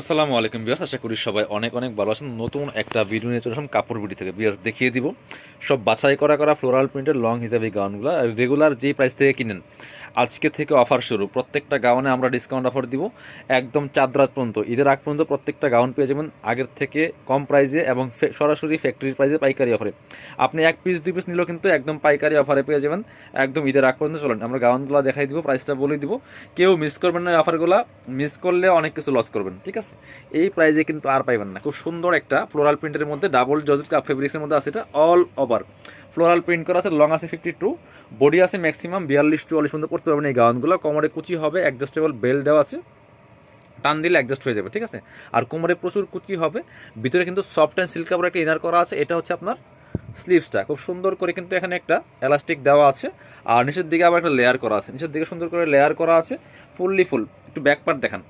আসসালামু আলাইকুম বিয়াস আশা করি সবাই অনেক অনেক ভালো আছেন। নতুন একটা ভিডিও নিয়ে চলে আসলাম কাপড় বিডি থেকে। বিয়াস দেখিয়ে দিব। সব বাছাই করা করা ফ্লোরাল প্রিন্টের লং হিসাবে গাউনগুলো রেগুলার যেই প্রাইস থেকে কিনেন আজকে থেকে অফার শুরু। প্রত্যেকটা গাউনে আমরা ডিসকাউন্ট অফার দিব। একদম চাঁদ রাত পর্যন্ত। ঈদের আগ পর্যন্ত প্রত্যেকটা গাউন পেয়ে যাবেন আগের থেকে কম প্রাইসে এবং সরাসরি ফ্যাক্টরির প্রাইসে পাইকারি অফারে আপনি এক পিস দুই পিস নিলেও কিন্তু একদম পাইকারি অফারে পেয়ে যাবেন। একদম ঈদের আগ পর্যন্ত চলেন। আমরা গাউনগুলো দেখাই দিব প্রাইসটা বলে দিব। কেউ মিস করবেন না অফারগুলো মিস করলে অনেক কিছু লস করবেন, ঠিক আছে? এই প্রাইজে কিন্তু আর পাইবেন না। খুব সুন্দর একটা ফ্লোরাল প্রিন্টের মধ্যে ডাবল জজেট কাপ ফেব্রিক্সের মধ্যে আছে এটা অল ওভার ফ্লোরাল প্রিন্ট করা আছে, লং আছে ফিফটি টু বডি আছে ম্যাক্সিমাম বিয়াল্লিশ চুয়াল্লিশ পর্যন্ত পড়তে পারবেন এই গাউনগুলো। কোমরে কুচি হবে অ্যাডজাস্টেবল বেল দেওয়া আছে। টান দিলে অ্যাডজাস্ট হয়ে যাবে, ঠিক আছে? আর কোমরে প্রচুর কুচি হবে। ভিতরে কিন্তু সফট অ্যান্ড সিল্ক কাপড় একটা ইনার করা আছে, এটা হচ্ছে আপনার স্লিভসটা খুব সুন্দর করে কিন্তু এখানে একটা এলাস্টিক দেওয়া আছে। আর নিচের দিকে আবার একটা লেয়ার করা আছে। নিচের দিকে সুন্দর করে লেয়ার করা আছে ফুললি ফুল একটু ব্যাক পার্ট দেখান।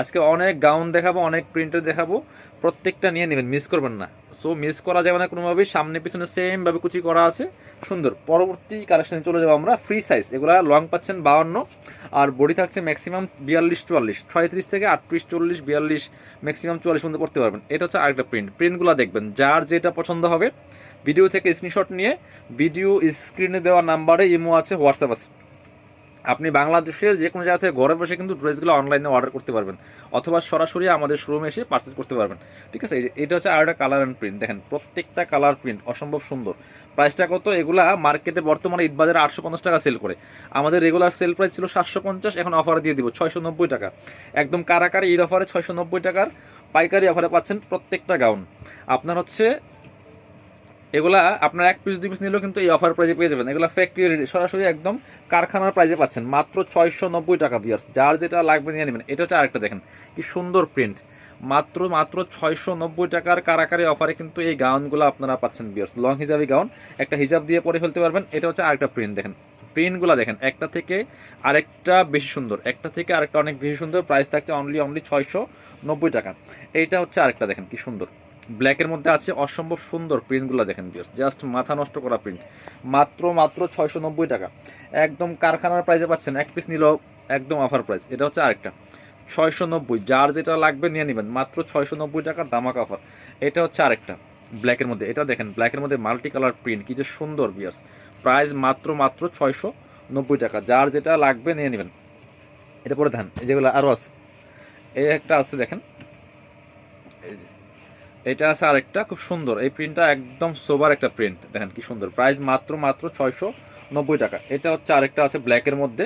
আজকে অনেক গাউন দেখাবো, অনেক প্রিন্টার দেখাবো। প্রত্যেকটা নিয়ে নেবেন মিস করবেন না। সো মিস করা যাবে না কোনোভাবেই। সামনে, পিছনে সেম ভাবে কুচি করা আছে। সুন্দর। পরবর্তী কালেকশনে চলে যাব আমরা। ফ্রি সাইজ এগুলা লং পাচ্ছেন বাউন্ন। আর বডি থাকছে ম্যাক্সিমাম বিয়াল্লিশ, চুয়াল্লিশ। ছয়ত্রিশ থেকে আটত্রিশ, চল্লিশ, বিয়াল্লিশ ম্যাক্সিমাম চুয়াল্লিশ পর্যন্ত করতে পারবেন। এটা হচ্ছে আরেকটা প্রিন্ট প্রিন্টগুলো দেখবেন। যার যেটা পছন্দ হবে। ভিডিও থেকে স্ক্রিনশট নিয়ে ভিডিও স্ক্রিনে দেওয়া নাম্বারে ইমো আছে হোয়াটসঅ্যাপ আছে। আপনি বাংলাদেশের যে কোনো জায়গা থেকে ঘরে বসে কিন্তু ড্রেসগুলো অনলাইনে অর্ডার করতে পারবেন। অথবা সরাসরি আমাদের শোরুমে এসে পারচেস করতে পারবেন। ঠিক আছে? এটা হচ্ছে আরেকটা কালার অ্যান্ড প্রিন্ট দেখেন, প্রত্যেকটা কালার প্রিন্ট অসম্ভব সুন্দর। প্রাইসটা কত? এগুলা মার্কেটে বর্তমানে বাজারে আটশো পঞ্চাশ টাকা সেল করে। আমাদের রেগুলার সেল প্রাইস ছিল সাতশো পঞ্চাশ, এখন অফার দিয়ে দিব ছয়শো নব্বই টাকা। একদম কারাকারি ঈদ অফারে ছয়শো নব্বই টাকার পাইকারি অফারে পাচ্ছেন প্রত্যেকটা গাউন আপনার হচ্ছে এগুলা আপনার এক পিস দুই পিস নিলেও কিন্তু এই অফার প্রাইজে পেয়ে যাবেন। এগুলো ফ্যাক্টরি রেডি সরাসরি একদম কারখানার প্রাইজে পাচ্ছেন। মাত্র ছয়শো নব্বই টাকা বিয়ার্স যার যেটা লাগবে নিয়ে নেবেন। এটা হচ্ছে আরেকটা দেখেন, কি সুন্দর প্রিন্ট মাত্র মাত্র ছয়শো নব্বই টাকার কারাকারি অফারে কিন্তু এই গাউনগুলো আপনারা পাচ্ছেন বিয়ার্স লং হিজাবি গাউন একটা হিজাব দিয়ে পরে ফেলতে পারবেন। এটা হচ্ছে আরেকটা প্রিন্ট দেখেন। প্রিন্টগুলো দেখেন, একটা থেকে আরেকটা বেশি সুন্দর, একটা থেকে আরেকটা অনেক বেশি সুন্দর। প্রাইস থাকছে অনলি অনলি ছয়শো নব্বই টাকা। এইটা হচ্ছে আরেকটা দেখেন, কি সুন্দর। ব্ল্যাকের মধ্যে আছে অসম্ভব সুন্দর প্রিন্টগুলো দেখেন বিয়ার্স জাস্ট মাথা নষ্ট করা প্রিন্ট মাত্র মাত্র ছয়শো নব্বই টাকা। একদম কারখানার প্রাইসে পাচ্ছেন, এক পিস নিলেও একদম অফার প্রাইস এটা হচ্ছে আরেকটা। ছয়শো নব্বই যার যেটা লাগবে নিয়ে নেবেন। মাত্র ছয়শো নব্বই টাকার দামাক অফার এটা হচ্ছে আরেকটা ব্ল্যাকের মধ্যে। এটা দেখেন ব্ল্যাকের মধ্যে মাল্টি কালার প্রিন্ট কি যে সুন্দর বিয়ার্স প্রাইস মাত্র মাত্র ছয়শো নব্বই টাকা। যার যেটা লাগবে নিয়ে নেবেন। এটা পরে ধান যেগুলো আরও আছে। এই একটা আছে দেখেন। এটা আছে আরেকটা, খুব সুন্দর। এই প্রিন্টটা একদম সোবার একটা প্রিন্ট দেখেন কি সুন্দর। প্রাইস মাত্র মাত্র ছয়শো নব্বই টাকা। এটা হচ্ছে আরেকটা আছে ব্ল্যাকের মধ্যে।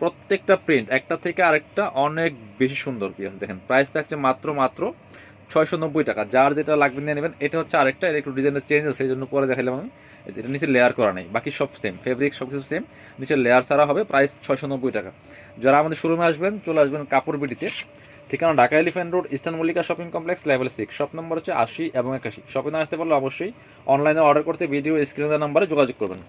প্রত্যেকটা প্রিন্ট একটা থেকে আরেকটা অনেক বেশি সুন্দর পিয়াস দেখেন প্রাইস থাকছে মাত্র মাত্র ছয়শো নব্বই টাকা। যার যেটা লাগবে নিয়ে নেবেন, এটা হচ্ছে আরেকটা। এর একটু ডিজাইনটা চেঞ্জ আছে, এই জন্য পরে দেখালাম আমি। এটা নিচে লেয়ার করা নেই। বাকি সব সেম ফেব্রিক সব কিছু সেম নিচে লেয়ার ছাড়া হবে প্রাইস ছয়শো নব্বই টাকা। যারা আমাদের শোরুমে আসবেন, চলে আসবেন কাপড় বিটিতে। ঠিকানা Dhaka elephant road, eastern Mallika shopping complex, level six shop number হচ্ছে আশি এবং একাশি। শপিং আসতে পারলে অবশ্যই অনলাইনে অর্ডার করতে ভিডিও স্ক্রিনের নাম্বারে যোগাযোগ করবেন।